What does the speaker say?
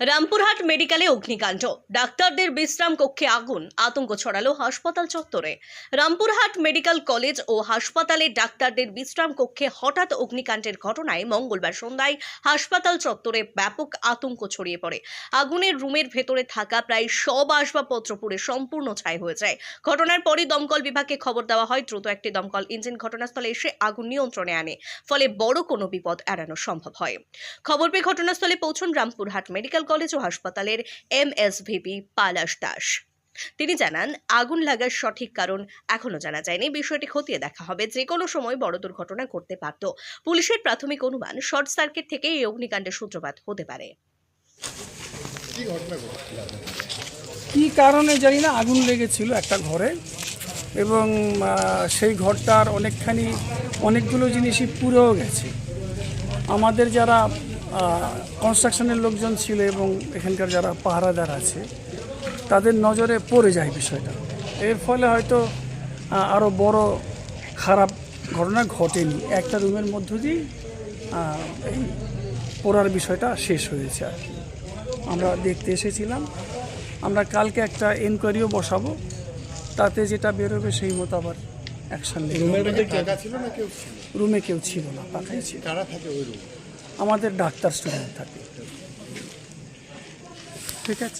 রামপুরহাট মেডিকেলে অগ্নিকাণ্ড। ডাক্তারদের বিশ্রাম কক্ষে আগুন, আতঙ্ক ছড়ালো হাসপাতাল চত্বরে। রামপুরহাট মেডিকেল কলেজ ও হাসপাতালে ডাক্তারদের বিশ্রাম কক্ষে হঠাৎ অগ্নিকাণ্ডের ঘটনায় মঙ্গলবার সন্ধ্যায় হাসপাতাল চত্বরে ব্যাপক আতঙ্ক ছড়িয়ে পড়ে। আগুনের রুমের ভেতরে থাকা প্রায় সব আসবাবপত্র পুড়ে সম্পূর্ণ ছাই হয়ে যায়। ঘটনার পরই দমকল বিভাগকে খবর দেওয়া হয়, দ্রুত একটি দমকল ইঞ্জিন ঘটনাস্থলে এসে আগুন নিয়ন্ত্রণে আনে, ফলে বড় কোনো বিপদ এড়ানো সম্ভব হয়। খবর পেয়ে ঘটনাস্থলে পৌঁছন রামপুরহাট মেডিকেল কলেজ ও হাসপাতালের এমএসভিপি পালাশ দাস। তিনি জানান আগুন লাগার সঠিক কারণ এখনও জানা যায়নি। বিষয়টি খতিয়ে দেখা হবে। যে কোনো সময় বড় দুর্ঘটনা ঘটতে পারত। পুলিশের প্রাথমিক অনুমান শর্ট সার্কিট থেকে এই অগ্নিকাণ্ডের সূত্রপাত হতে পারে। কি ঘটনা ঘটেছিল কি কারণে জানি না আগুন লেগেছিল একটা ঘরে এবং সেই ঘরটার অনেকখানি অনেকগুলো জিনিসই পুড়েও গেছে। আমাদের যারা কনস্ট্রাকশনের লোকজন ছিল এবং এখানকার যারা পাহারাদার আছে তাদের নজরে পড়ে যায় বিষয়টা। এর ফলে হয়তো আরও বড় খারাপ ঘটনা ঘটেনি। একটা রুমের মধ্য দিয়েই এই পড়ার বিষয়টা শেষ হয়েছে আর কি। আমরা দেখতে এসেছিলাম। আমরা কালকে একটা এনকোয়ারিও বসাবো। তাতে যেটা বেরোবে সেই মতো আবার অ্যাকশন রুমের মধ্যে ছিল না কেউ রুমে কেউ ছিল না পাখাই ছিল। কারা থাকে ওই রুম? আমাদের ডাক্তার স্টুডেন্ট থাকে। ঠিক আছে?